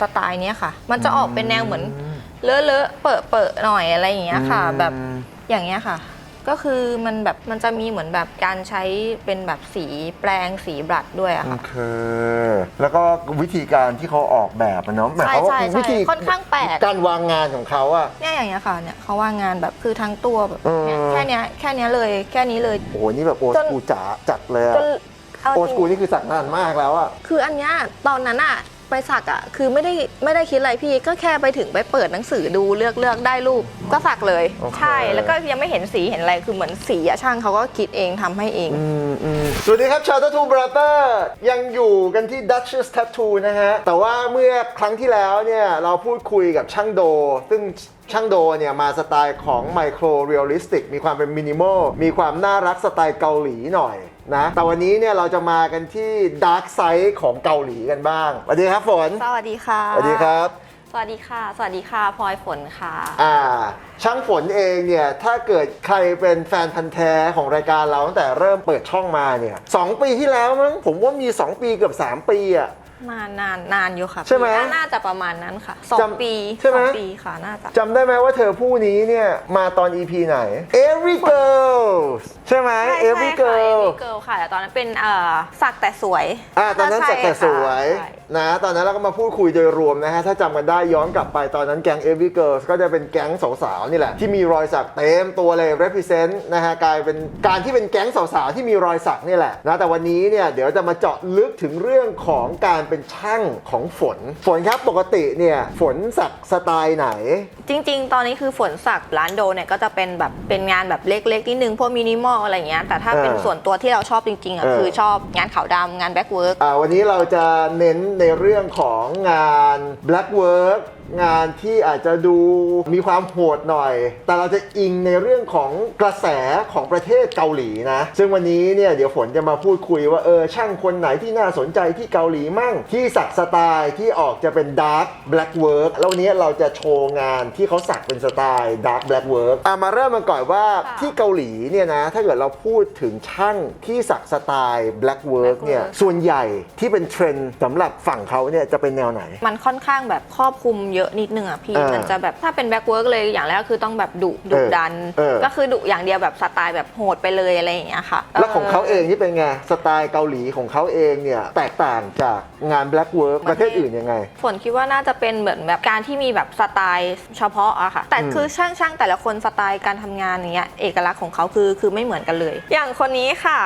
รูปแบบสไตล์เนี้ยค่ะ มันจะออกเป็นแนวเหมือนเลอะเลอะเปิดเปิดหน่อยอะไรอย่างเงี้ยค่ะ แบบอย่างเงี้ยค่ะ ก็คือมันแบบมันจะมีเหมือนแบบการใช้เป็นแบบสีแปลงสีบลัดด้วยอะโอค่ะเค แล้วก็วิธีการที่เขาออกแบบอะเนาะหมายความว่าใช่ใช่วิธีค่อนข้างแปลก การวางงานของเขาอะ เนี่ยอย่างเงี้ยค่ะเนี่ยเขาว่างงานแบบคือทั้งตัวแบบเออเนี่ยแค่เนี้ยแค่เนี้ยเลยแค่นี้เลย โอ้โหนี่แบบโอสจน กูจ๋าจัดเลยอะจนเอาโอจสริงกูนี่คือสักนานมากแล้วอะคืออันเนี้ยตอนนั้นอะ ไปสักอะคือไม่ได้ไม่ได้คิดอะไรพี่ก็แค่ไปถึงไปเปิดหนังสือดูเลือกเลือกได้รูปก็สักเลย โอเค ใช่แล้วก็ยังไม่เห็นสีเห็นอะไรคือเหมือนสีอะช่างเขาก็คิดเองทำให้เองอืมอืมสวัสดีครับชาวทัตทูบราเตอร์ยังอยู่กันที่ Duchess Tattoo นะฮะ แต่ว่าเมื่อครั้งที่แล้วเนี่ย เราพูดคุยกับช่างโด ซึ่งช่างโดเนี่ย มาสไตล์ของไมโครเรียลลิสติกมีความเป็นมินิมอลมีความน่ารักสไตล์เกาหลีหน่อย นะแต่วันนี้เนี่ยเราจะมากันที่ดาร์กไซด์ของเกาหลีกันบ้างสวัสดีครับฝนสวัสดีค่ะสวัสดีครับ สวัสดีค่ะ สวัสดีค่ะพลอยฝนค่ะ อ่า ช่างฝนเองเนี่ยถ้าเกิดใครเป็นแฟนพันธ์แท้ของรายการเราตั้งแต่เริ่มเปิดช่องมาเนี่ยสองปีที่แล้วมั้งผมว่ามี 2 ปีเกือบ 3 ปีอะ นานนานนานอยู่ค่ะใช่ไหมพี่น่าน่าจะประมาณนั้นค่ะสองจำปีใช่ไหม สองปีค่ะน่าจะ จำได้ไหมว่าเธอผู้นี้เนี่ยมาตอน EP ไหน Every Girl ใช่ไหมใช่ Every ใช่ค่ะ Girl Every Girl ค่ะแต่ตอนนั้นเป็นเอ่อสักแต่สวยอ่าตอนนั้นจัดแต่สวยใช่นะ ตอนนั้นเราก็มาพูดคุยโดยรวมนะฮะ ถ้าจำกันได้ย้อนกลับไปตอนนั้นแก๊ง Every Girls ก็จะเป็นแก๊งสาวๆนี่แหละ ที่มีรอยสักเต็มตัวเลย represent นะฮะกลายเป็นการที่เป็นแก๊งสาวๆที่มีรอยสักนี่แหละนะแต่วันนี้เนี่ยเดี๋ยวจะมาเจาะลึกถึงเรื่องของการเป็นช่างของฝน ฝนครับปกติเนี่ยฝนสักสไตล์ไหน จริง ๆ ตอนนี้คือฝนสักร้านโดเนี่ยก็จะเป็นแบบเป็นงานแบบเล็กๆนิดนึงพวกมินิมอลอะไรเงี้ยแต่ถ้าเป็นเออส่วนตัวที่เราชอบจริงๆอะเออคือชอบงานขาวดำงานแบ็กเวิร์กอ่าวันนี้เราจะเน้นในเรื่องของงาน black work งานที่อาจจะดูมีความโหดหน่อย แต่เราจะอิงในเรื่องของกระแสของประเทศเกาหลีนะ ซึ่งวันนี้เนี่ยเดี๋ยวฝนจะมาพูดคุยว่าเออช่างคนไหนที่น่าสนใจที่เกาหลีมั่ง ที่สักสไตล์ที่ออกจะเป็น dark black work แล้ววันนี้เราจะโชว์งานที่เขาสักเป็นสไตล์ dark black work อะมาเริ่มกันก่อนว่าค่ะที่เกาหลีเนี่ยนะถ้าเกิดเราพูดถึงช่างที่สักสไตล์ black work Black เนี่ย work ส่วนใหญ่ที่เป็นเทรนด์สำหรับฝั่งเขาเนี่ยจะเป็นแนวไหน มันค่อนข้างแบบครอบคลุมเยอะนิดนึงอะพี่ เออมันจะแบบถ้าเป็นแบ็กเวิร์กเลยอย่างแรกคือต้องแบบดุดุเออดัน เออ ก็คือดุอย่างเดียวแบบสไตล์แบบโหดไปเลยอะไรอย่างเงี้ยค่ะแล้วของเขาเองนี่เป็นไง สไตล์เกาหลีของเขาเองเนี่ย แตกต่างจากงาน black work ประเทศอื่นยังไง ฝนคิดว่าน่าจะเป็นเหมือนแบบการที่มีแบบสไตล์เฉพาะอะค่ะ แต่อืมคือช่างช่างแต่ละคนสไตล์การทำงานอย่างเงี้ยเอกลักษณ์ของเขาคือคือไม่เหมือนกันเลย อย่างคนนี้ค่ะ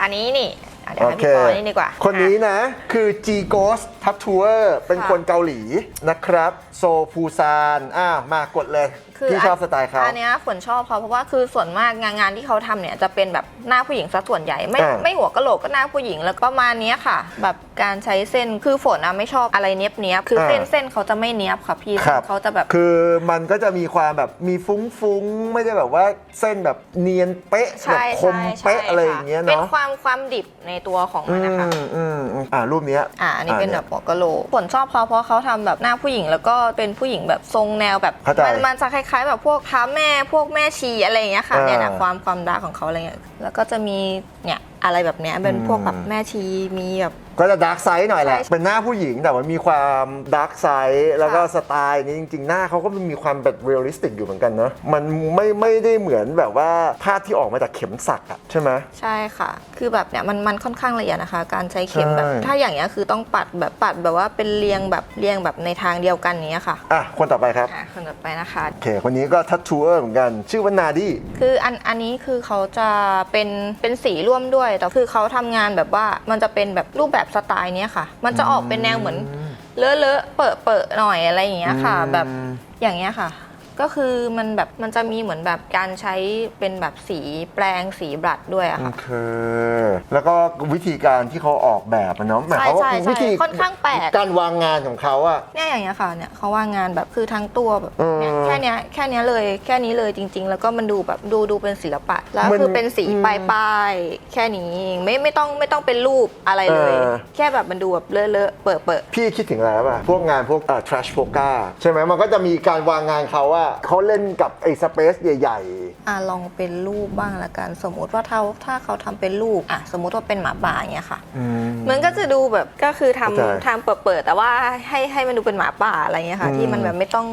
อันนี้นี่ เดี๋ยวให้พี่ปอนี่ดีกว่าคนนี้อะนะ คือ G Ghost Tattooer เป็นค่ะคนเกาหลีนะครับ โซฟูซานอ่ามากดเลยคือพี่ชอบสไตล์เขาอันเนี้ยฝนชอบเขาเพราะว่าคือส่วนมากงานงานที่เขาทำเนี่ยจะเป็นแบบหน้าผู้หญิงซะส่วนใหญ่ ไม่อ่าไม่หัวกะโหลกก็หน้าผู้หญิงแล้วก็ประมาณเนี้ยค่ะ แบบการใช้เส้นคือฝนอะไม่ชอบอะไรเนี้ยบเนี้ยบคือเส้นเส้นเขาจะไม่เนี้ยบค่ะพี่ครับเขาจะแบบคือมันก็จะมีความแบบมีฟุ้งๆไม่ได้แบบว่าเส้นแบบเนียนเป๊ะแบบใช่คมใช่ใช่เป๊ะอะไรอย่างเงี้ยเป็นเนาะความความดิบในตัวของอืมันนะคะมอืมอืมอ่ารูปเนี้ย อ่าอันนี้เป็นอ่าแบบหัวกะโหลกฝนชอบเขาเพราะเขาทำแบบหน้าผู้หญิงแล้วก็เป็นผู้หญิงแบบทรงแนวแบบเข้าใจมันมันจะคล้ายๆ แบบพวกพระแม่พวกแม่ชีอะไรอย่างเงี้ยค่ะอ่า เนี่ยนะความความดาร์กของเขาอะไรเงี้ยแล้วก็จะมีเนี่ยอะไรแบบเนี้ยเป็นพวกแบบแม่ชีมีแบบ ก็จะดาร์กไซด์หน่อยแหละ ใช่เป็นหน้าผู้หญิงแต่มันมีความดาร์กไซด์แล้วก็ค่ะ สไตล์นี้จริง ๆ หน้าเขาก็มีความแบบเรียลลิสติกอยู่เหมือนกันเนอะมันไม่ไม่ได้เหมือนแบบว่าภาพที่ออกมาจากเข็มสักอะใช่ไหม ใช่ค่ะ คือแบบเนี่ยมันมันค่อนข้างละเอียดนะคะ การใช้เข็มแบบ ใช่ ถ้าอย่างเงี้ยคือต้องปัดแบบปัดแบบว่าเป็นเรียงแบบเรียงแบบในทางเดียวกันอย่างเนี้ยค่ะอะคนต่อไปครับ อะคนต่อไปนะคะ โอเค คนนี้ก็ทัตทูเออร์เหมือนกัน ชื่อว่านาดี้ คืออันอันนี้คือเขาจะเป็นเป็นสีร่วมด้วยแต่คือเขาทำงานแบบว่ามันจะเป็นแบบรูปแบบสไตล์เนี้ยค่ะ มันจะออกเป็นแนวเหมือนเลอะเลอะเปิดเปิดหน่อยอะไรอย่างเงี้ยค่ะ แบบอย่างเงี้ยค่ะ ก็คือมันแบบมันจะมีเหมือนแบบการใช้เป็นแบบสีแปลงสีบลัดด้วยอะโอค่ะเคแล้วก็วิธีการที่เขาออกแบบอะเนาะหมายความว่าใช่ใช่วิธีค่อนข้างแปลก การวางงานของเขาอะ เนี่ยอย่างเงี้ยค่ะเนี่ยเขาว่างงานแบบคือทั้งตัวแบบเออเนี่ยแค่เนี้ยแค่เนี้ยเลยแค่นี้เลยจริง ๆ แล้วก็มันดูแบบดูดูเป็นศิลปะ แล้วมันคือเป็นสีอืมปลายปลายๆแค่นี้เองไม่ไม่ต้องไม่ต้องเป็นรูปอะไรเลย เออ แค่แบบมันดูแบบเลอะเลอะเปิดเปิดพี่คิดถึงอะไรป่ะ พวกงานพวกเอ่อ trash p o k a ใช่ไหมมันก็จะมีการวางงานเขาว่าเขาเล่นกับไอ้สเปซใหญ่ อะลองเป็นรูปบ้างละกัน สมมุติว่าถ้าถ้าเขาทำเป็นรูปอะสมมุติว่าเป็นหมาป่าอย่างเงี้ยค่ะอืม มันก็จะดูแบบก็คือทำเข้าใจทำเปิดๆแต่ว่าให้ให้มันดูเป็นหมาป่าอะไรเงี้ยค่ะ อืมที่มันแบบไม่ต้อง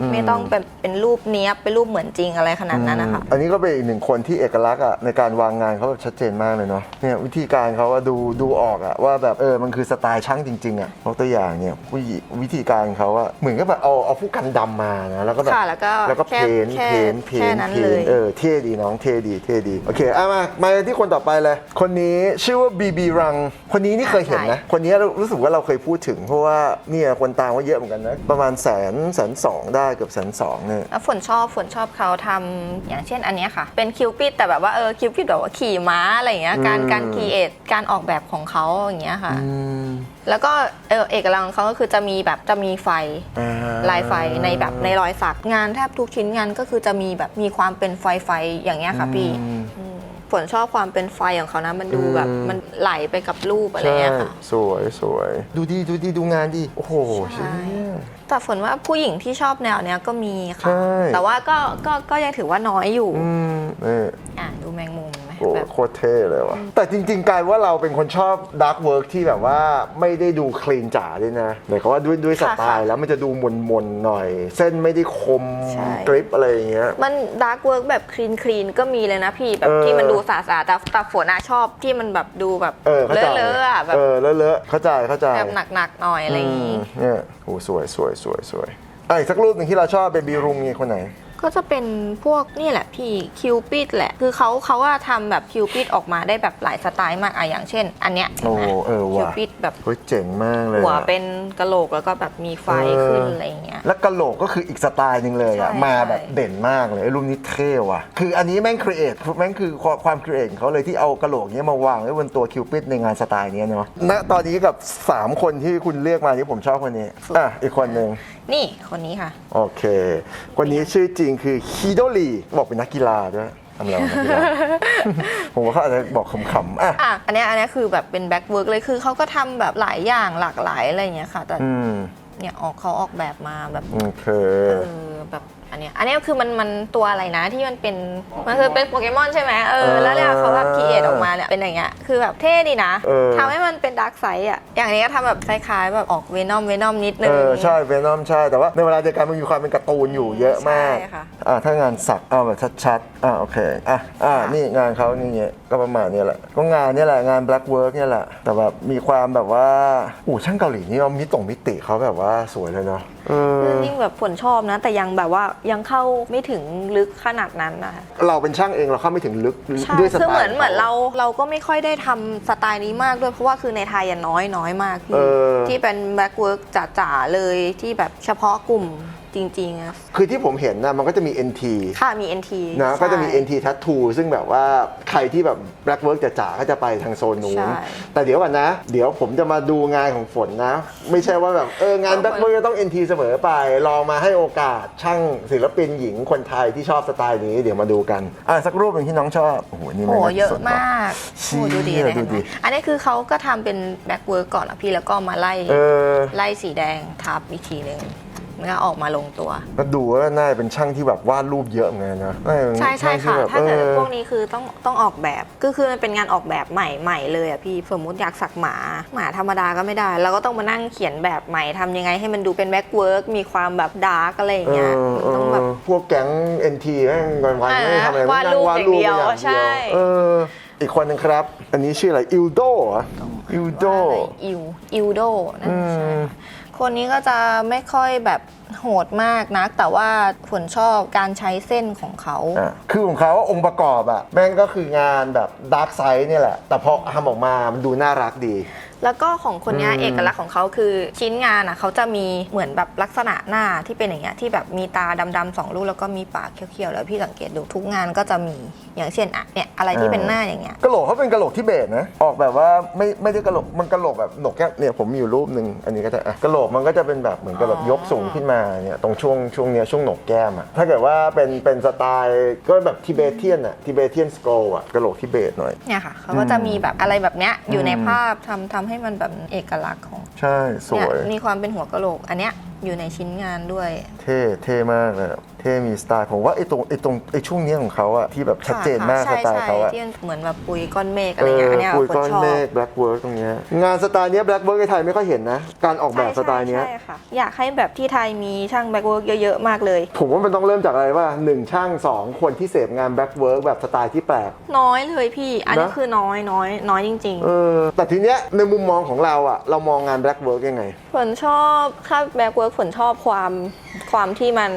อืม ไม่ต้องเป็นเป็นรูปเนี้ยบเป็นรูปเหมือนจริงอะไรขนาดนั้นนะคะ อืมอันนี้ก็เป็นอีกหนึ่งคนที่เอกลักษณ์อะในการวางงานเขาแบบชัดเจนมากเลยเนาะเนี่ยวิธีการเขาว่าดูดูออกอะว่าแบบเออมันคือสไตล์ช่างจริงๆอะยกตัวอย่างเนี่ยผู้หญิวิธีการเขาอะเหมือนกับแบบเอาเอาผู้กันดำมานะแล้วก็แบบค่ะแล้วก็แล้วก็แค่เพ้นแค่เพ้นเพ้แค่นนั้นเพ้เลนย เออเท่ดีน้องเท่ดีเท่ดีโอเคอะมามาที่คนต่อไปเลย คนนี้ชื่อว่าบีบีรัง คนนี้นี่เคยเห็นนะ คนนี้รู้สึกว่าเราเคยพูดถึง เพราะว่าเนี่ยคนตามว่าเยอะเหมือนกันนะประมาณแสนแสนสองได้เกือบแสนสองเนี่ย แล้วฝนชอบฝนชอบเขาทำอย่างเช่นอันเนี้ยค่ะ เป็นคิวปิดแต่แบบว่าเออคิวปิดแบบว่าขี่ม้าอะไรอย่างเงี้ยการอืม การคีเอทการออกแบบของเขาอย่างเงี้ยค่ะ อืม แล้วก็เออเอกลักษณ์ของเขาก็คือจะมีแบบจะมีไฟอ่ลายไฟในแบบในรอยสักงานแทบทุกชิ้นงานก็คือจะมีแบบมีความเป็นไฟไฟอย่างเงี้ยค่ะพี่อืมอืมฝนชอบความเป็นไฟของเขานะมันดูแบบอืมมันไหลไปกับรูปอะไรใช่เงี้ยค่ะ สวยสวยดูดีดูดีดูงานดีโอ้โหใช่ เชี่ย แต่ฝนว่าผู้หญิงที่ชอบแนวเนี้ยก็มีค่ะ ใช่ แต่ว่าก็ก็ก็ยังถือว่าน้อยอยู่อืมนี่อะดูแมงมุมไหม โอ้แบบโคตรเท่เลยว่ะ แต่จริงๆกลายว่าเราเป็นคนชอบดาร์กเวิร์กที่แบบว่าไม่ได้ดูคลีนจ๋าด้วยนะหมายความว่าด้วยด้วยสไตล์แล้วมันจะดูมนๆหน่อย เส้นไม่ได้คมกริปอะไรอย่างเงี้ย มันดาร์กเวิร์กแบบคลีนคลีนก็มีเลยนะพี่แบบเออ ที่มันดูสะอาดๆแต่แต่ฝนอะชอบที่มันแบบดูแบบเออเข้าใจเลอะๆอะแบบเออเลอะๆเข้าใจเข้าใจ แบบหนักๆหน่อยอะไรอย่างงี้มเนี่ยโอ้สวยสวยสวยสวยอะอีกสักรูปหนึ่งที่เราชอบเบบี้รุงมีคนไหน ก็จะเป็นพวกนี่แหละพี่คิวปิดแหละ คือเขาเขาว่าทำแบบคิวปิดออกมาได้แบบหลายสไตล์มากอะอย่างเช่น อันเนี้ยโอ้เออคิวว่ะปิดแบบเฮ้ยเจ๋งมากเลยหัวอะ เป็นกะโหลกแล้วก็แบบมีไฟเออขึ้นอะไรอย่างเงี้ย แล้วกะโหลกก็คืออีกสไตล์หนึ่งเลยอะ ใช่มาแบบใช่เด่นมากเลยไอ้รูปนี้เท่ว่ะ คืออันนี้แม่งครีเอทแม่งคือความความครีเอทของเขาเลยที่เอากะโหลกเนี้ยมาวางไว้บนตัวคิวปิดในงานสไตล์เนี้ยเนาะณตอนนี้กับ 3 คนที่คุณเรียกมาที่ผมชอบคนนี้ อะ อีกคนหนึ่งนี่คนนี้ค่ะ โอเค คนนี้ชื่อจริงคือฮิโดรีบอกเป็นนักกีฬาด้วยทำอะไรวะนักกีฬา ผมว่าเขาอาจจะบอกขำๆอะ อะอันเนี้ยอันเนี้ยคือแบบเป็นแบ็กเวิร์กเลยคือเขาก็ทำแบบหลายอย่างหลากหลายอะไรอย่างเงี้ยค่ะ แต่อืมเนี่ยออกเขาออกแบบมาแบบ โอเค เออแบบ อันเนี้ยอันเนี้ยคือมันมันตัวอะไรนะที่มันเป็นมันคือเป็นโปเกมอนใช่ไหมเออแล้วเนี่ยเขาแบบคีเอทออกมาเนี่ยเป็นอย่างเงี้ยคือแบบเท่ดีนะเออ ทำให้มันเป็นดาร์กไซด์อะอย่างนี้ก็ทำแบบคล้ายๆแบบออกเวนอมเวนอมนิดนึเอง อใช่เวนอมใช่แต่ว่าในเวลาเดียวกันมันมีความเป็นการ์ตูนอยู่เยอะมากใช่ค่ะ อ่าถ้างานสักเอาแบบชัดๆอ่าโอเคอะอ่าค่ะนี่งานเขานี่เงี้ยก็ประมาณเนี้ยแหละก็งานเนี่ยแหละงาน black work เนี่ยแหละแต่แบบมีความแบบว่าอู้ช่างเกาหลีนี่เอามิตรงมิติเขาแบบว่าสวยเลยเนาะเออคือ ยิ่งแบบฝนชอบนะ แต่ยังแบบว่ายังเข้าไม่ถึงลึกขนาดนั้นนะคะเราเป็นช่างเองเราเข้าไม่ถึงลึกใช่ด้วยสไตล์คือเหมือนขงเหมือนเราเราก็ไม่ค่อยได้ทำสไตล์นี้มากด้วย เพราะว่าคือในไทยอะน้อยน้อยมากพี่เออ ที่เป็นแบ็กเวิร์กจ๋าๆเลยที่แบบเฉพาะกลุ่ม จริงๆอะคือที่ผมเห็นนะมันก็จะมี NT ค่ะมี NT นะใช่ก็จะมี NT Tattoo ซึ่งแบบว่าใครที่แบบ black work จ๋าๆก็จะไปทางโซนนู้น ใช่ แต่เดี๋ยวก่อนนะ เดี๋ยวผมจะมาดูงานของฝนนะ ไม่ใช่ว่าแบบเอองาน black work จะต้อง NT เสมอไป ลองมาให้โอกาสช่างศิลปินหญิงคนไทยที่ชอบสไตล์นี้เดี๋ยวมาดูกัน อะสักรูปหนึ่งที่น้องชอบ โอ้โห นี่โอ้แม่งโหเยอะสุดว่มากเชี่โอ้ยดูดีเลยดูเห็นไหดิมอันนี้คือเขาก็ทำเป็นแบ็กเวิร์กก่อนอะพี่แล้วก็มาไล่เออ ไล่สีแดงทับอีกทีหนึ่ง มันก็ออกมาลงตัว ก็ดูว่าน่าจะเป็นช่างที่แบบวาดรูปเยอะเหมือนกันนะน่าจะเป็นใช่ใช่างที่ค่ะ แบบถ้าเกิดออพวกนี้คือต้องต้องออกแบบก็คือมันเป็นงานออกแบบใหม่ใหม่เลยอะพี่สมมุติอยากสักหมาหมาธรรมดาก็ไม่ได้ เราก็ต้องมานั่งเขียนแบบใหม่ทำยังไงให้มันดูเป็นแบ็กเวิร์กมีความแบบดาร์กอะไรอย่างเงี้ยเออมันต้องแบบเออพวกแก๊ง NT แม่งวันวันๆไม่ได้ทำอะไรวาดรูปอย่างเดียวใช่ เอออีกคนหนึงครับ อันนี้ชื่ออะไรอิลโดอิลโด ว่าอะไรอิวอิวโดนั่นอืมใช่ค่ะ คนนี้ก็จะไม่ค่อยแบบโหดมากนัก แต่ว่าผลชอบการใช้เส้นของเขา อะคือของเขาองค์ประกอบอะแม่งก็คืองานแบบดาร์กไซด์เนี่ยแหละ แต่พอทำออกมามันดูน่ารักดี แล้วก็ของคนเนี้ยอืมเอกลักษณ์ของเขาคือชิ้นงานอะเขาจะมีเหมือนแบบลักษณะหน้าที่เป็นอย่างเงี้ยที่แบบมีตาดำๆสองลูกแล้วก็มีปากเขียวๆแล้วพี่สังเกตดูทุกงานก็จะมีอย่างเช่นอะเนี่ยอะไรที่เป็นหน้าอย่างเงี้ยกะโหลกเขาเป็นกะโหลกที่เบสนะออกแบบว่าไม่ไม่ได้กะโหลกมันกะโหลกแบบหนกแก้มเนี่ยผมมีอยู่รูปหนึ่งอันนี้ก็จะอะกะโหลกมันก็จะเป็นแบบเหมือนกับแบบอ๋อยกสูงขึ้นมาเนี่ยตรงช่วงช่วงเนี้ยช่วงหนกแก้มอะถ้าเกิดว่าเป็นเป็นสไตล์ก็แบบทิเบเทียนอะทิเบเทียนสโกลอะกะโหลกทิเบตหน่อยเนี่ยค่ะเขาก็จะมีแบบอะไรแบบเนี้ยอยู่ในอืมภาพทำทำให้มันแบบเอกลักษณ์ของใช่สเนี่วยมีความเป็นหัวกะโหลกอันเนี้ยอยู่ในชิ้นงานด้วย เท่เท่มากเลยอะเท่มีสไตล์ผมว่าไอ้ตรงไอ้ตรงไอ้ช่วงเนี้ยของเขาอะที่แบบชัดเจนมากสใช่ไตล์ใช่เขาอะที่มันเหมือนแบบปุยก้อนเมฆอะไรอย่างเงี้ยอันเนี้ยปุยคนก้อนชอบเมฆแบล็กเวิร์กตรงเนี้ยงานสไตล์เนี้ยแบล็กเวิร์กในไทยไม่ค่อยเห็นนะ การออกแบบสไตล์เนี้ยใช่ค่ะ อยากให้แบบที่ไทยมีช่างแบ็กเวิร์กเยอะๆมากเลย ผมว่ามันต้องเริ่มจากอะไรว่าหนึ่งช่างสองคนที่เสพงานแบล็กเวิร์กแบบสไตล์ที่แปลก น้อยเลยพี่ อันนี้นะ คือน้อยน้อยน้อยจริง เออแต่ทีเนี้ยในมุมมองของเราอะเรามองงานแบล็กเวิร์กยังไงๆฝนชอบถ้าแบ็กเวิร์กฝนชอบความความที่มัน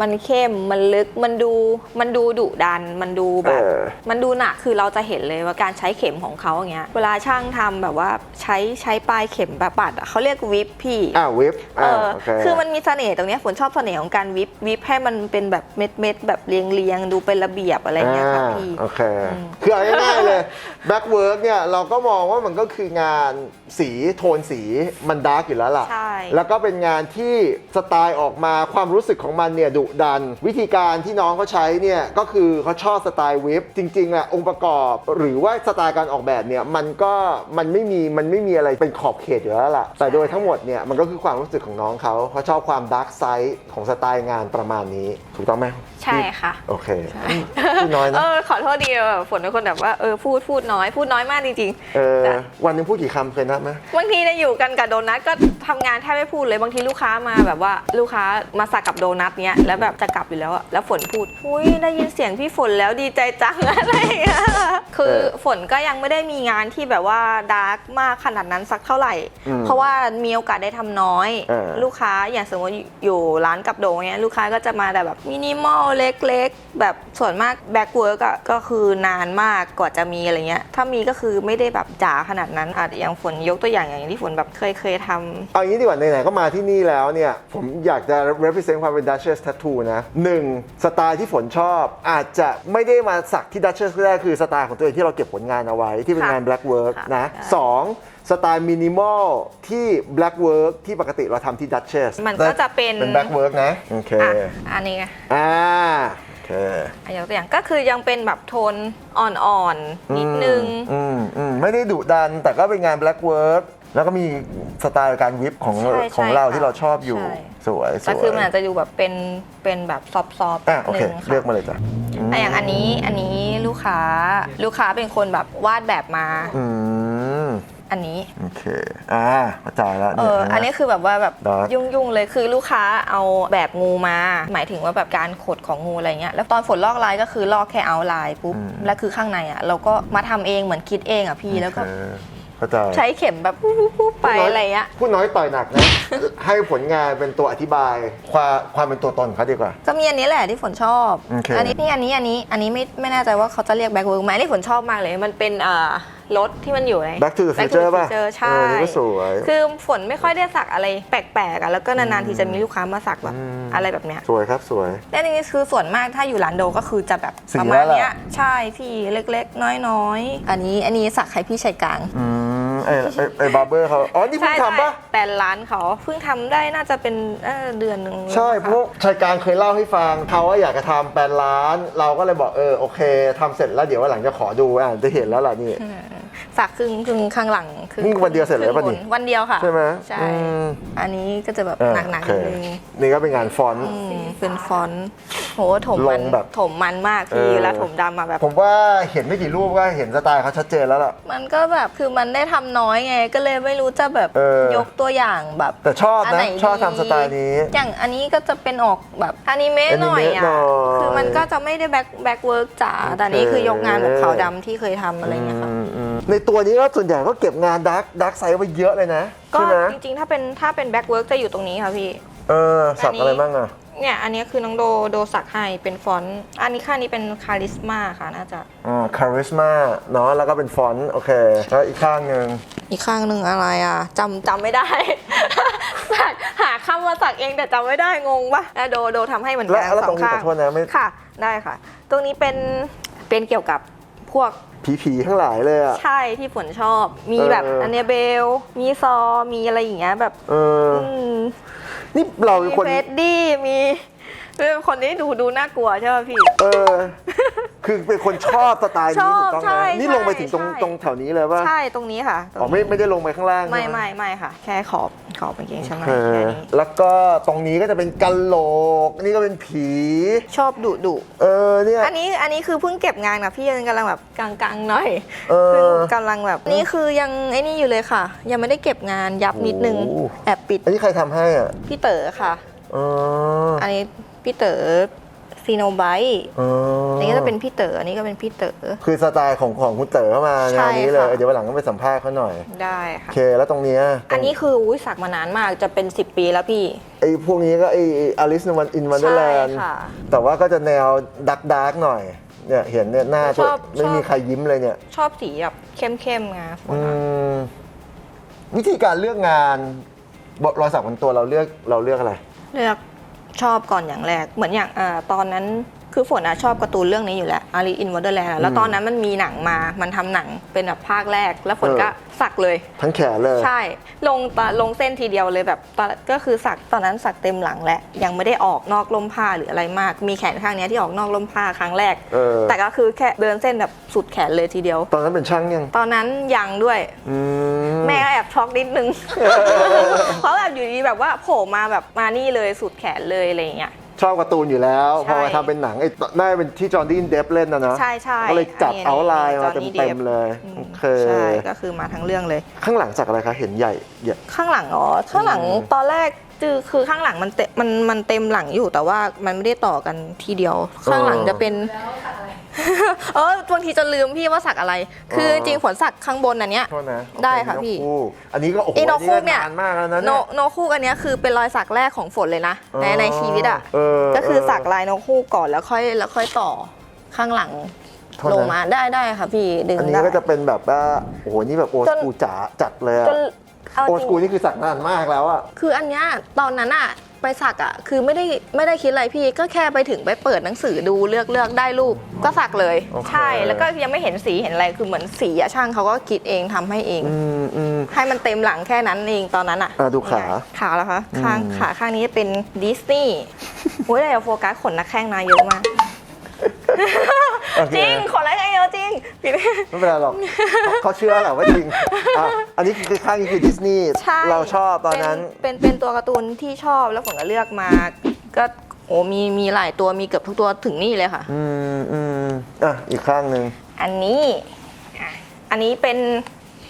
มันเข้มมันลึกมันดูมันดูดุดันมันดูแบบ เออ มันดูหนักคือเราจะเห็นเลยว่าการใช้เข็มของเขาอย่างเงี้ยเวลาช่างทำแบบว่าใช้ใช้ปลายเข็มแบบปัดอะเขาเรียกวิปพี่ อ่าเว็บเออ่าอโอเค คือมันมีเสน่ห์ตรงเนี้ยฝนชอบเสน่ห์ของการวิปวิปให้มันเป็นแบบเม็ดเม็ดๆแบบเรียงเรียงๆดูเป็นระเบียบอะไรเงี้ยค่ะอ่าพี่โอเค อืมคือเอาง่ายๆเลยแบ็กเวิร์กเนี่ยเราก็มองว่ามันก็คืองานสีโทนสีมันดาร์กอยู่แล้วล่ะ ใช่แล้วก็เป็นงานที่สไตล์ออกมาความรู้สึกของมันเนี่ยดุดัน วิธีการที่น้องเขาใช้เนี่ยก็คือเขาชอบสไตล์วิปจริงๆอะองค์ประกอบหรือว่าสไตล์การออกแบบเนี่ยมันก็มันไม่มีมันไม่มีอะไรเป็นขอบเขตอยู่แล้วล่ะ แต่โดยทั้งหมดเนี่ยมันก็คือความรู้สึกของน้องเขาเขาชอบความดาร์กไซด์ของสไตล์งานประมาณนี้ ถูกต้องไหมใช่ค่ะ โอเคพี่น้อยนะเออขอโทษดีแบบฝนเป็นคนแบบว่าเออพูดพูดน้อยพูดน้อยมากจริงเออจ้ะวันหนึงพูดกี่คำเคยนับไหมๆบางทีเนี่ยอยู่กันกับโดนัทก็ทำงานแทบไม่พูดเลยบางทีลูกค้ามาแบบว่าลูกค้ามาสักกับโดนัทเนี้ยแล้วแบบจะกลับอยู่แล้วอะแล้วฝนพูดอุ้ยได้ยินเสียงพี่ฝนแล้วดีใจจังอะไรอย่างเงี้ยคือฝนก็ยังไม่ได้มีงานที่แบบว่าดาร์กมากขนาดนั้นสักเท่าไหร่อืมเพราะว่ามีโอกาสได้ทำน้อยเออลูกค้าอย่างสมมติอยู่ร้านกับโดงเนี้ยลูกค้าก็จะมาแต่แบบมินิมอลเล็กๆ แบบส่วนมากแบ็กเวิร์กอะก็คือนานมากกว่าจะมีอะไรเงี้ย ถ้ามีก็คือไม่ได้แบบจ๋าขนาดนั้นอาจอย่างฝนยกตัวอย่างอย่างที่ฝนแบบเคยเคยทำเอางี้ดีกว่าไหนๆก็มาที่นี่แล้วเนี่ย ผมอยากจะ represent ความเป็น Duchess Tattoo นะหนึ่งสไตล์ที่ฝนชอบ อาจจะไม่ได้มาสักที่ Duchess ก็ได้คือสไตล์ของตัวเองที่เราเก็บผลงานเอาไว้ที่เป็นค่ะงาน Black Work ค่ะนะใช่สอง สไตล์มินิมอลที่ Black Work ที่ปกติเราทำที่ Duchess มันก็จะเป็นเป็น Black Work นะ โอเค อะอันนี้ไงอ่า โอเคอะยกตัวอย่างก็คือยังเป็นแบบโทนอ่อนๆนิดนึง อืมอืมไม่ได้ดุดันแต่ก็เป็นงาน Black Work แล้วก็มีสไตล์การวิปของใช่ของเราใช่ที่เราชอบอยู่ ใช่ สวยสแต่วยคือมันอาจจะดูแบบเป็นเป็นแบบซอฟต์ๆอะโอหเคนึ่งค่ะเลือกมาเลยจ้ะอะอย่างอันนี้อันนี้ลูกค้าลูกค้าเป็นคนแบบวาดแบบมา อืม อันนี้ โอเค อ่าเข้าใจแล้วเอเนี่ยออันนี้คือแบบว่าแบบ Dark ยุ่งๆเลยคือลูกค้าเอาแบบงูมา หมายถึงว่าแบบการขดของงูอะไรเงี้ย แล้วตอนฝนลอกลายก็คือลอกแค่เอาลายปุ๊บอืมแล้วคือข้างในอะเราก็มาทำเองเหมือนคิดเองอะพี่แล้วก็โอเคเข้าใจใช้เข็มแบบปุ๊บๆๆไปอะไรเงี้ยพูดน้อยต่อยหนักนะ ให้ผลงานเป็นตัวอธิบาย ความความเป็นตัวตนของเขาดีกว่า ก็มีอันนี้แหละที่ฝนชอบโอเคอันนี้นี่อันนี้อันนี้อันนี้ไม่ไม่แน่ใจว่าเขาจะเรียกแบ็กเวิร์กไหมอันนี้ฝนชอบมากเลย มันเป็นเอ่อ รถที่มันอยู่ใน Back to the Back to Future the ป่ะ Future ใช่ เออนี่ก็สวย คือฝนไม่ค่อยได้สักอะไรแปลกๆอะแล้วก็นานๆทีจะมีลูกค้ามาสักแบบอืม อะไรแบบเนี้ยสวยครับสวย แต่จริงๆคือส่วนมากถ้าอยู่ร้านโดก็คือจะแบบสีประมาณแล้วล่ะ เนี้ยใช่พี่เล็กๆ น้อยๆ อันนี้อันนี้สักให้พี่ชายกลาง อืม ไอ้ไอ้ไอ้บาร์เบอร์เขาอ๋อ นี่เพิ่งทำปะแต่ร้านเขาเพิ่งทำได้น่าจะเป็นเออเดือนหนึ่งใช่แล้วเพราะชายการเคยเล่าให้ฟังเขาว่าอยากจะทำแปลนร้าน เราก็เลยบอกเออโอเคทำเสร็จแล้วเดี๋ยววันหลังจะขอดูอะจะเห็นแล้วล่ะนี่ค่ะ สักครึ่งครึ่งข้างหลังครึ่งนี่วันเดียวเสร็จเลยปะคนี่งบวันเดียวค่ะใช่ไหมใช่อืม อันนี้ก็จะแบบเออหนักโอๆเคนิดนึงนี่ก็เป็นงานฟอนต์ อืมเป็นฟอนต์โหถมมันลงแบบถมมันมากพี่เออ แล้วถมดำมาแบบ ผมว่าเห็นไม่กี่รูปก็เห็นสไตล์เขาชัดเจนแล้วล่ะ มันก็แบบคือมันได้ทำน้อยไง ก็เลยไม่รู้จะแบบเออ ยกตัวอย่างแบบแต่ชอบอันนะ ไหนชอบดีทำสไตล์นี้ อย่างอันนี้ก็จะเป็นออกแบบอนิเมะอนิหน่อยเมะอะหน่อยคือมันก็จะไม่ได้แบ็คแบ็คเวิร์กจ๋าแต่อันนี้คือยกงานแบบขาวดำที่เคยทำอะไรเงี้ยค่ะ อืมอืม ในตัวนี้ก็ส่วนใหญ่ก็เก็บงานดักดักไซส์ไว้เยอะเลยนะก็ใช่ไหมจริงๆ ถ้าเป็นถ้าเป็นแบ็คเวิร์กจะอยู่ตรงนี้ค่ะพี่ เออสักอันนี้อะไรบ้างอะ เนี่ยอันนี้คือน้องโดโดสักให้เป็นฟอนต์อันนี้ค่านี้เป็นคาริสมาค่ะน่าจะอ๋อคาริสมาเนาะแล้วก็เป็นฟอนต์โอเค แล้วอีกข้างหนึ่งอีกข้างหนึ่งอะไรอะจำจำไม่ได้ สักหาคำมาสักเองแต่จำไม่ได้งงปะอะโดโดทำให้เหมือนแล้กัวนแล้วสตอรงงนี้ข้าของโทษนะไม่ค่ะ ได้ค่ะ ตรงนี้เป็นเป็นเกี่ยวกับพวก ผีผีๆทั้งหลายเลยอะ ใช่ที่ฝนชอบ มีแบบเอออั อันเนี้ยเบล มีซอ มีอะไรอย่างเงี้ยแบบเอออืมนี่เรามีเป็นคน เฟรดดี้ มีเป็นคนนี้ดูดูน่ากลัวใช่ป่ะพี่ เออ คือเป็นคนชอบสไตล์ชนี้อบถูกต้องใช่ไหมนี่ลงไปถึงตรงใช่ ตรงแถวนี้เลยว่าใช่ตรงนี้ค่ะตรงอ๋อนี้ไม่ไม่ได้ลงไปข้างล่างไม่ใช่หไม่ไม่ค่ะ แค่ขอบขอบกางเกงชั้นในเอแค่อนี้แล้วก็ตรงนี้ก็จะเป็นกันโหลก นี่ก็เป็นผี ชอบดุดุเออเนี่ย อันนี้อันนี้คือเพิ่งเก็บงานนะพี่ยังกำลังแบบกลางๆหน่อยเออเพิ่งกำลังแบบนี่คือยังไอ้นี่อยู่เลยค่ะ ยังไม่ได้เก็บงานยับนิดนึงโอ้แอบปิดอันนี้ใครทำให้อะพี่เต๋อค่ะอ๋ออันนี้พี่เต๋อ ซีโนไบต์อ๋ออันนี้ก็จะเป็นพี่เต๋ออันนี้ก็เป็นพี่เต๋อ คือสไตล์ของของคุณเต๋อเข้ามางานนี้เลย ใช่ค่ะ เดี๋ยววันหลังก็ไปสัมภาษณ์เขาหน่อย ได้โอค่ะ เค แล้วตรงเนี้ยอันนี้คืออุ้ยสักมานานมากจะเป็น 10 ปีแล้วพี่ ไอ้พวกนี้ก็ไอ้อลิสในวันอินวันเดอร์แลนด์ใช่ค่ะแต่ว่าก็จะแนวดักดักหน่อย เนี่ยเห็นเนี่ยหน้าชอบ ไม่ชอบมีใครยิ้มเลยเนี่ย ชอบสีแบบเข้มๆไงฝนอือะมวิธีการเลือกงานบรอยสักบนตัวเราเลือกเราเลือกอะไร เลือก ชอบก่อนอย่างแรก เหมือนอย่างอาตอนนั้น คือฝนอะชอบการ์ตูนเรื่องนี้อยู่แล้วอารีอินวอเดอร์แลนด์แล้วตอนนั้นมันมีหนังมา มันทำหนังเป็นแบบภาคแรก แล้วฝนเออก็สักเลย ทั้งแขนเลย ใช่ ลงตาลงเส้นทีเดียวเลยแบบตอนก็คือสักตอนนั้นสักเต็มหลังแหละ ยังไม่ได้ออกนอกร่มผ้าหรืออะไรมาก มีแขนข้างเนี้ยที่ออกนอกร่มผ้าครั้งแรกเออแต่ก็คือแค่เดินเส้นแบบสุดแขนเลยทีเดียว ตอนนั้นเป็นช่างยัง ตอนนั้นยังด้วยอืมแม่ก็แอบช็อกนิดนึง เพราะแบบอยู่ดีแบบว่าโผล่มาแบบมานี่เลยสุดแขนเลยอะไรอย่างเงี้ย ชอบการ์ตูนอยู่แล้วใช่พอมาทำเป็นหนังไอ้น่าจะเป็นที่จอห์นดีนเดฟเล่นนะเนาะใช่ใช่ก็เลยจับอันนี้เอาไลน์มาจอห์นนี่เต็มเดฟๆเลยอืมโอเคใช่ก็คือมาทั้งเรื่องเลย ข้างหลังสักอะไรคะเห็นใหญ่ใหญ่ ข้างหลังอ๋อข้างหลังอืม ตอนแรกคือคือข้างหลังมันเตะมันมันเต็มหลังอยู่แต่ว่ามันไม่ได้ต่อกันทีเดียว ข้างหลังจะเป็น เออบางทีจะลืมพี่ว่าสักอะไร คือจริงๆฝนสักข้างบนอันเนี้ย โทษนะได้ค่ะโอเพี่นกคู่อันนี้ก็โอ้โหไอ้นกคู่เนี่ยนานมากแล้วนะโนเนี่ย โนคู่อันเนี้ยคือเป็นรอยสักแรกของฝนเลยนะในในชีวิตอะเออก็คือเสักลายนกคู่ก่อนแล้วค่อยแล้วค่อยต่อข้างหลังโทษนะ ลงมาได้ได้ค่ะพี่ดึงอันนี้ได้ ก็จะเป็นแบบว่าโอ้โหนี่แบบโอจสนกูจ๋าจัดเลยอะจนเอาโอจสริงกูนี่คือสักนานมากแล้วอะ คืออันเนี้ยตอนนั้นอะ ไปสักอะคือไม่ได้ไม่ได้คิดอะไรพี่ก็แค่ไปถึงไปเปิดหนังสือดูเลือกเลือกได้รูปก็สักเลย โอเค ใช่แล้วก็ยังไม่เห็นสีเห็นอะไรคือเหมือนสีอะช่างเขาก็คิดเองทำให้เอง อืมอืม ให้มันเต็มหลังแค่นั้นเองตอนนั้นอะอะดูขา ขาแล้วคะข้างอืมขาข้างนี้เป็นดิสนีย์โอ้ยแต่อย่าโฟกัสขนนักแข้งนายเยอะมาก โอเค จริงขน นักแข้งเยอะจริงพี่ไม่เป็นไรหรอกเขาเขาเชื่อแหละว่าจริงอะอันนี้คือข้างนี้คือดิสนีย์ใช่เราชอบตอนนั้น เป็นเป็นเป็นตัวการ์ตูนที่ชอบแล้วผมก็เลือกมา ก็โอ้มีมีหลายตัวมีเกือบทุกตัวถึงนี่เลยค่ะ อืมอืมอะอีกข้างหนึ่งอันนี้อะอันนี้เป็น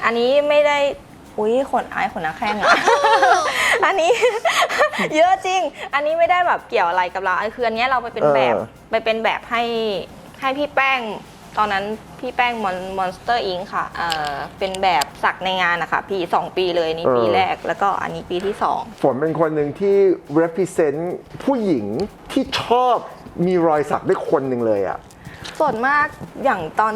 อันนี้ไม่ได้อุ้ยขนอายขนนักแข้งอะ อันนี้ เยอะจริง อันนี้ไม่ได้แบบเกี่ยวอะไรกับเราอันคืออันเนี้ยเราไปเป็นแบบ ไปเป็นแบบให้ให้พี่แป้ง ตอนนั้นพี่แป้งมอนมอนสเตอร์อิงค่ะเอ่อเป็นแบบสักในงานนะคะพี่สองปีเลยนี่ปีแรกแล้วก็อันนี้ปีที่สองฝนเป็นคนหนึ่งที่ represent ผู้หญิงที่ชอบมีรอยสักด้วยคนหนึ่งเลยอะส่วนมากอย่างตอน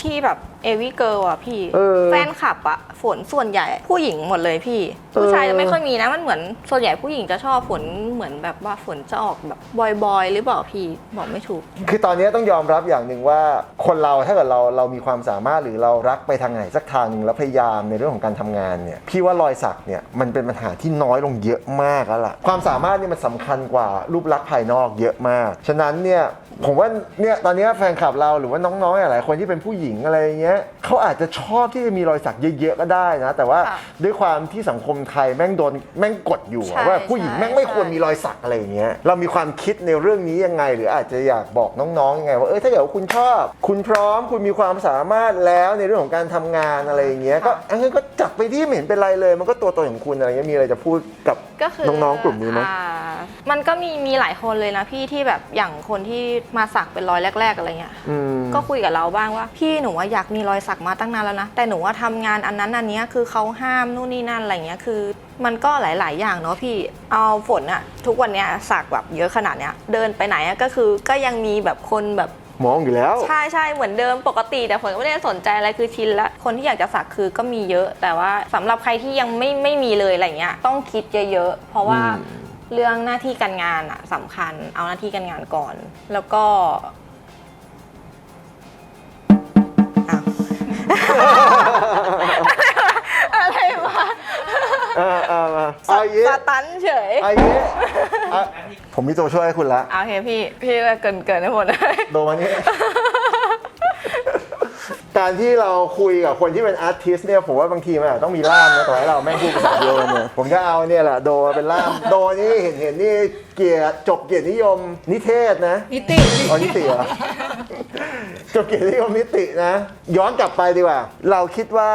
ที่แบบ เอวิเกิลอะพี่ เออแฟนคลับอะฝนส่วนใหญ่ผู้หญิงหมดเลยพี่เออผู้ชายจะไม่ค่อยมีนะมันเหมือนส่วนใหญ่ผู้หญิงจะชอบฝนเหมือนแบบว่าฝนจะออกแบบบอยๆหรือเปล่าพี่บอกไม่ถูก คือตอนนี้ต้องยอมรับอย่างหนึ่งว่าคนเราถ้าเกิดเราเรามีความสามารถหรือเรารักไปทางไหนสักทางหนึ่งแล้วพยายามในเรื่องของการทำงานเนี่ยพี่ว่ารอยสักเนี่ยมันเป็นปัญหาที่น้อยลงเยอะมากแล้วล่ะความสามารถเนี่ยมันสำคัญกว่ารูปลักษณ์ภายนอกเยอะมาก ฉะนั้นเนี่ยผมว่าเนี่ยตอนนี้แฟนคลับเราหรือว่าน้องๆหลายๆคนที่เป็นผู้หญิงอะไรเงี้ยเขาอาจจะชอบที่จะมีรอยสักเยอะๆก็ได้นะ แต่ว่าค่ะด้วยความที่สังคมไทยแม่งโดนแม่งกดอยู่อะใช่ว่าผู้หญิงแม่งไม่ใช่ ควรมีรอยสักอะไรอย่างเงี้ยเรามีความคิดในเรื่องนี้ยังไง หรืออาจจะอยากบอกน้องๆยังไงว่าเออถ้าเกิดว่าคุณชอบ คุณพร้อมคุณมีความสามารถแล้วในเรื่องของการทำงานอะไรอย่างเงี้ยก็อันนี้นก็จัดไปที่ไม่เห็นเป็นไรเลย มันก็ตัวตนของคุณอะไรเงี้ยมีอะไรจะพูดกับก็คือน้องๆกลุ่มนี้ไหม อ่ามันก็มีมีหลายคนเลยนะพี่ที่แบบอย่างคนที่มาสักเป็นรอยแรก ๆอะไรเงี้ย อืม ก็คุยกับเราบ้างว่า พี่หนูว่าอยากมีรอยสักมาตั้งนานแล้วนะ แต่หนูว่าทำงานอันนั้นอันเนี้ยคือเขาห้ามนู่นนี่นั่นอะไรเงี้ยคือ มันก็หลาย ๆ อย่างเนาะพี่เอาฝนอะทุกวันเนี้ยสักแบบเยอะขนาดเนี้ยเดินไปไหนอะก็คือก็ยังมีแบบคนแบบ มองอยู่แล้ว ใช่ใช่เหมือนเดิมปกติ แต่ฝนก็ไม่ได้สนใจอะไรคือชินละคนที่อยากจะสักคือก็มีเยอะ แต่ว่าสำหรับใครที่ยังไม่ไม่มีเลยอะไรเงี้ยต้องคิดเยอะๆเพราะว่าอืม เรื่องหน้าที่การงานอะสำคัญ เอาหน้าที่การงานก่อน แล้วก็ อะไรวะเออเออเออเอาอย่างงี้สตันเฉย เอาอย่างงี้อะผมมีตัวช่วยให้คุณละ โอเคพี่ พี่เกินเกินให้หมดเลย โดมานี่การที่เราคุยกับคนที่เป็นอาร์ติสเนี่ยผมว่าบางทีมันอาจต้องมีล่ามนะต่อให้เราแม่งพูดภาษาเดียวกันเนี่ยผมก็เอาเนี่ยแหละโดมาเป็นล่าม โดนี่เห็นเห็นนี่เกียรติจบเกียรตินิยมนิเทศนะนิติ อ๋อนิติเหรอ จบเกียรตินิยมนิตินะ ย้อนกลับไปดีกว่า เราคิดว่า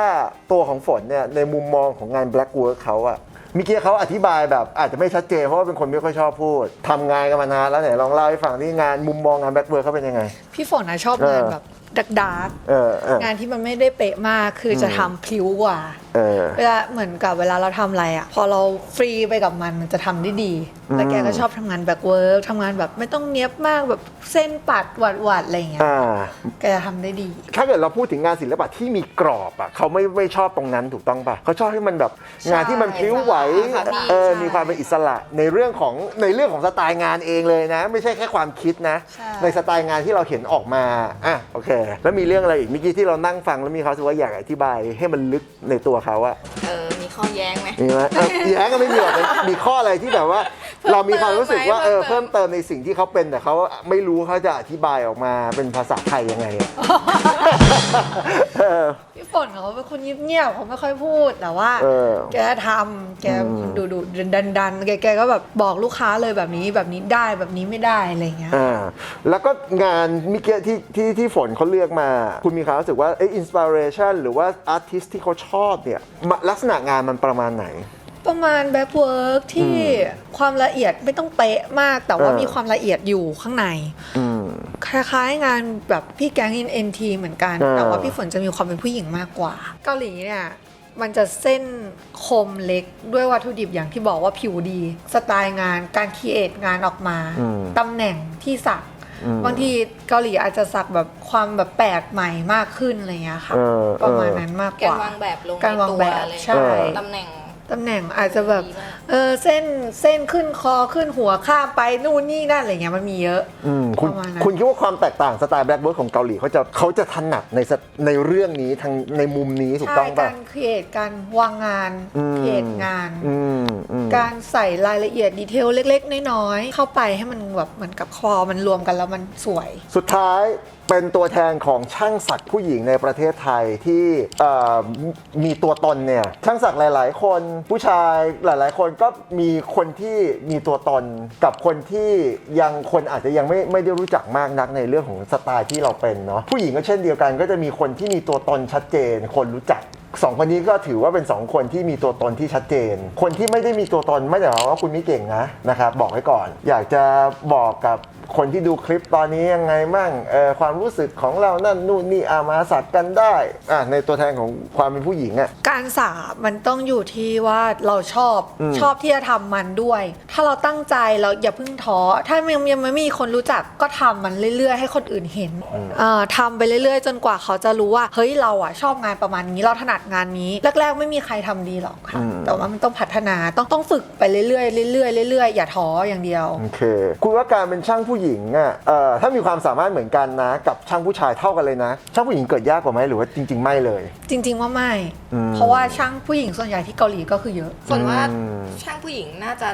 ตัวของฝนเนี่ยในมุมมองของงาน Black Work เขาอะมิเกียเขาอธิบายแบบอาจจะไม่ชัดเจนเพราะว่าเป็นคนไม่ค่อยชอบพูดทำงานกันมานานแล้วไหนลองเล่าให้ฟังที่งานมุมมองงานแบ็คเวิร์เขาเป็นยังไง พี่ฝนนะชอบงานแบบ ดักดาร์กเออเอองานที่มันไม่ได้เป๊ะมากคือจะทำพลิ้วกว่าเออ เวลาเหมือนกับเวลาเราทำอะไรอะพอเราฟรีไปกับมันมันจะทำได้ดีแล้วแกก็ชอบทำงานแบ็กเวิร์กทำงานแบบไม่ต้องเนี้ยบมากแบบเส้นปัดหวัดหวัดๆอะไรอย่างเงี้ยอ่า แกจะทำได้ดี ถ้าเกิดเราพูดถึงงานศิลปะที่มีกรอบอะเขาไม่ไม่ชอบตรงนั้นถูกต้องป่ะเขาชอบให้มันแบบงานที่มันพลิ้วไหวใช่ค่ะเออใช่มีความเป็นอิสระในเรื่องของในเรื่องของสไตล์งานเองเลยนะ ไม่ใช่แค่ความคิดนะ ใช่ ในสไตล์งานที่เราเห็นออกมาอะโอเคแล้วมีเรื่องอะไรอีกเมื่อกี้ที่เรานั่งฟังแล้วมีเขาสึกว่าอยากอธิบายให้มันลึกในตัวเขาอะ เออ มีข้อแย้งไหม มีไหมอะแย้งก็ไม่มีหรอกแต่มีข้ออะไรที่แบบว่า เรามีความรู้สึกว่าเออเพิ่เพิ่มมเติเติมมในสิ่งที่เขาเป็นแต่เขาไม่รู้เขาจะอธิบายออกมาเป็นภาษาไทยยังไงอะเออ พี่ฝนเขาเป็นคนเงียบๆเขาไม่ค่อยพูดแต่ว่า เออแกทำแกดูดูดันดันๆแกแกก็แบบบอกลูกค้าเลยแบบนี้แบบนี้ได้แบบนี้ไม่ได้อะไรอย่างเงี้ย อ่าแล้วก็งานเมิเกที่ที่ที่ฝนเขาเลือกมา คุณมีความรู้สึกว่าเออินสปิเรชันหรือว่าอาร์ติสที่เขาชอบเนี่ยมาลักษณะงานมันประมาณไหน ประมาณแบ็กเวิร์กที่ความละเอียดไม่ต้องเป๊ะมาก แต่ว่าเออมีความละเอียดอยู่ข้างในอืมคล้ายๆงานแบบพี่แก๊งอินเอ็นทีเหมือนกันเออแต่ว่าพี่ฝนจะมีความเป็นผู้หญิงมากกว่า เกาหลีเนี่ยมันจะเส้นคมเล็กด้วยวัตถุดิบอย่างที่บอกว่าผิวดี สไตล์งานการคีเอทงานออกมาอืมตำแหน่งที่สัก อืม บางทีเกาหลีอาจจะสักแบบความแบบแปลกใหม่มากขึ้นอะไรเงี้ยค่ะ เออประมาณเออนั้นมากกการว่า วางแบบลงการวางแบบในตัวอะไรใช่ ตำแหน่ง ตำแหน่งอาจจะแบบดีมากเออเส้นเส้นขึ้นคอขึ้นหัวข้ามไปนู่นนี่นั่นอะไรเงี้ยมันมีเยอะ อืมคุณประมาณนั้น คุณคิดว่าความแตกต่างสไตล์แบล็กเบิร์ดของเกาหลีเขาจะเขาจะถนัดในสในเรื่องนี้ทางในมุมนี้ถูกใช่ต้องป่ะ การครีเอทการวางงานอืมครีเอทงาน อืมอืม การใส่รายละเอียดดีเทลเล็ก ๆ น้อยๆเข้าไปให้มันแบบเหมือนกับคอมันรวมกันแล้วมันสวย สุดท้าย เป็นตัวแทนของช่างศักดิ์ผู้หญิงในประเทศไทยที่เอ่อมีตัวตนเนี่ยช่างศักดิ์หลาย ๆ คนผู้ชายหลาย ๆ คนก็มีคนที่มีตัวตนกับคนที่ยังคนอาจจะยังไม่ไม่ได้รู้จักมากนักในเรื่องของสไตล์ที่เราเป็นเนาะผู้หญิงก็เช่นเดียวกัน ก็จะมีคนที่มีตัวตนชัดเจน คนรู้จัก สองคนนี้ก็ถือว่าเป็นสองคนที่มีตัวตนที่ชัดเจน คนที่ไม่ได้มีตัวตนไม่ได้หมายความว่าคุณไม่เก่งนะนะครับบอกไว้ก่อน อยากจะบอกกับ คนที่ดูคลิปตอนนี้ยังไงมั่งเออความรู้สึกของเรานั่นนู่นนี่อามาสักกันได้อะในตัวแทนของความเป็นผู้หญิงอะการสามันต้องอยู่ที่ว่าเราชอบอืมชอบที่จะทำมันด้วย ถ้าเราตั้งใจเราอย่าเพิ่งท้อถ้ายังยังไม่มีคนรู้จักก็ทำมันเรื่อยๆ ให้คนอื่นเห็นเอ่อทำไปเรื่อยๆ จนกว่าเขาจะรู้ว่าเฮ้ยเราอะชอบงานประมาณนี้เราถนัดงานนี้แรกๆไม่มีใครทำดีหรอกค่ะแต่ว่ามันต้องพัฒนาต้องต้องฝึกไปเรื่อยๆเรื่อยๆเรื่อยๆอย่าท้ออย่างเดียวโอเคคุณว่าการเป็นช่างผู้หญิงอะเอ่อถ้ามีความสามารถเหมือนกันนะ กับช่างผู้ชายเท่ากันเลยนะ ช่างผู้หญิงเกิดยากกว่าไหมหรือว่าจริง ๆ ไม่เลย จริง ๆ ว่าไม่ อืม เพราะว่าช่างผู้หญิงส่วนใหญ่ที่เกาหลีก็คือเยอะส่วนว่าอืม ช่างผู้หญิงน่าจะ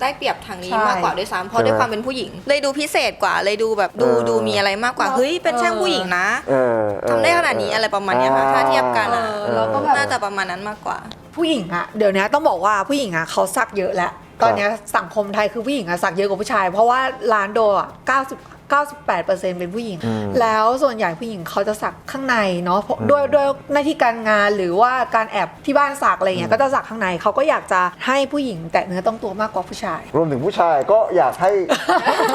ได้เปรียบทางนี้ใช่ มากกว่าด้วยซ้ำเพราะใช่ไหมด้วยความเป็นผู้หญิง เลยดูพิเศษกว่าเลยดูแบบดูเออ ดูมีอะไรมากกว่าเราเฮ้ยเป็นช่างผู้หญิงนะเออเออทำได้ขนาดนี้อะไรประมาณเนี้ยค่ะอ่ถ้าเทียบกันอะเออเราก็แบบ น่าจะประมาณนั้นมากกว่า ผู้หญิงอะเดี๋ยวนี้ต้องบอกว่าผู้หญิงอะเขาสักเยอะแล้ว ตอนนี้สังคมไทยคือผู้หญิงอะสักเยอะกว่าผู้ชาย เพราะว่าร้านโดอะ90 98%เป็นผู้หญิง อืม แล้วส่วนใหญ่ผู้หญิงเขาจะสักข้างในเนาะเพราะด้วยด้วยหน้าที่การงานหรือว่าการแอบที่บ้านสักอะไรเงี้ยก็จะสักข้างในเขาก็อยากจะให้ผู้หญิงแตะเนื้อต้องตัวมากกว่าผู้ชาย รวมถึงผู้ชายก็อยากให้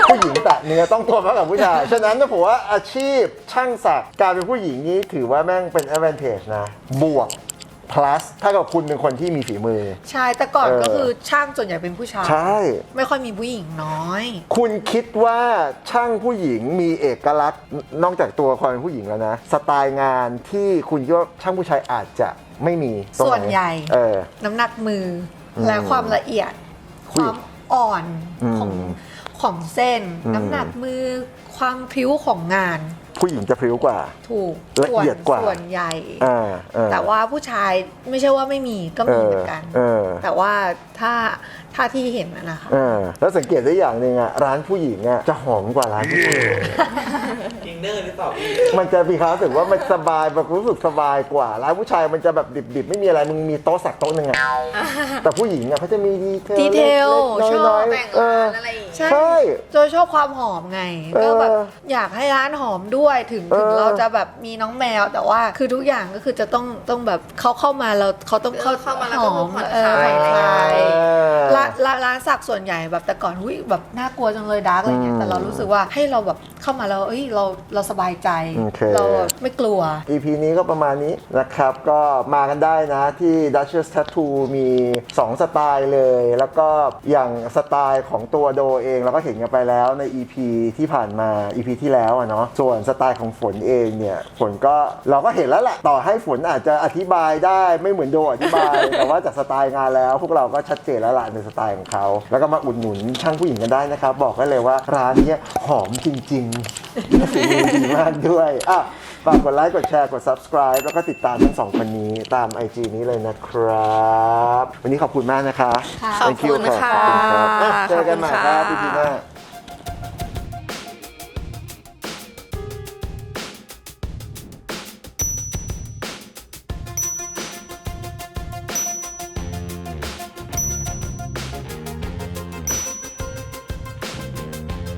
ผู้หญิงแตะเนื้อต้องตัวมากกว่าผู้ชาย ฉะนั้นนะผมว่าอาชีพช่างศักดิ์การเป็นผู้หญิงนี้ถือว่าแม่งเป็น advantage นะ บวก plus ถ้ากับคุณเป็นคนที่มีฝีมือ ใช่แต่ก่อนเออ ก็คือช่างส่วนใหญ่เป็นผู้ชายใช่ ไม่ค่อยมีผู้หญิงน้อย คุณคิดว่าช่างผู้หญิงมีเอกลักษณ์นอกจากตัวความเป็นผู้หญิงแล้วนะ สไตล์งานที่คุณคิดว่าช่างผู้ชายอาจจะไม่มีตรงไส่วนใหญ่ เออ น้ำหนักมืออมและความละเอียดคผู้หญิวางมอ่อนอืมของของเส้น อืม น้ำหนักมือ ความพริ้วของงาน ผู้หญิงจะพริ้วกว่า ถูกละเอียดกว่าส่วนใหญ่ อ่าอ่แต่ว่าผู้ชายไม่ใช่ว่าไม่มีก็มีเหมือนกัน เออแต่ว่าถ้าถ้าที่เห็นนะนะคะ เออแล้วสังเกตได้อย่างหนึ่งอะร้านผู้หญิงอะจะหอมกว่าร้านผู้ชายอินเนอร์หรือเปล่าพี่มันจะมีความรู้สึกว่ามันสบายแบบรู้สึกสบายกว่าร้านผู้ชายมันจะแบบดิบๆ ไม่มีอะไรมึงมีโต๊ะสักโต๊ะหนึ่งอะแต่ผู้หญิงอะเขาจะมีดีเทลดีเทลล็กๆชอบน้อยๆแต่งเอร้าอนอะไรอย่างเงี้ยใช่ ใช่ โจชอบความหอมไง เออ ก็แบบอยากให้ร้านหอมด้วยถึงถึงเออเราจะแบบมีน้องแมวแต่ว่า คือทุกอย่างก็คือจะต้องต้องแบบเขาเข้ามาเราเขาต้องเข้าเออเข้ามาแล้วหก็อมผ่อนเออคลาย ผ่อนคลายเออร้านร้านร้านสักส่วนใหญ่แบบแต่ก่อนอุ้ยแบบน่ากลัวจังเลยดาร์กอะไรเงี้อืยมแต่เรารู้สึกว่าให้เราแบบเข้ามาแล้วเอ้ยเราเราสบายใจโอเค เราไม่กลัว EP นี้ก็ประมาณนี้นะครับ ก็มากันได้นะที่ Duchess Tattoo มี 2 สไตล์เลย แล้วก็อย่างสไตล์ของตัวโดเองเราก็เห็นกันไปแล้วใน EP ที่ผ่านมา EP ที่แล้วอะเนาะส่วนสไตล์ของฝนเองเนี่ยฝนก็เราก็เห็นแล้วแหละต่อให้ฝนอาจจะอธิบายได้ไม่เหมือนโดอธิบาย แต่ว่าจากสไตล์งานแล้ว พวกเราก็ชัดเจนแล้วล่ะในสไตล์ของเขา แล้วก็มาอุดหนุนช่างผู้หญิงกันได้นะครับ บอกได้เลยว่าร้านเนี้ยหอมจริงๆฝีมือดีมากด้วยอะฝากกดไลค์กดแชร์กด subscribe แล้วก็ติดตามทั้งสองคนนี้ตาม IG นี้เลยนะครับ วันนี้ขอบคุณมากนะคะค่ะขอบ Thank you คุณค่ะ ขอบคุณครับอะเจอกันใหม่ครับขอบคุณพี่ค่ะพีหน้า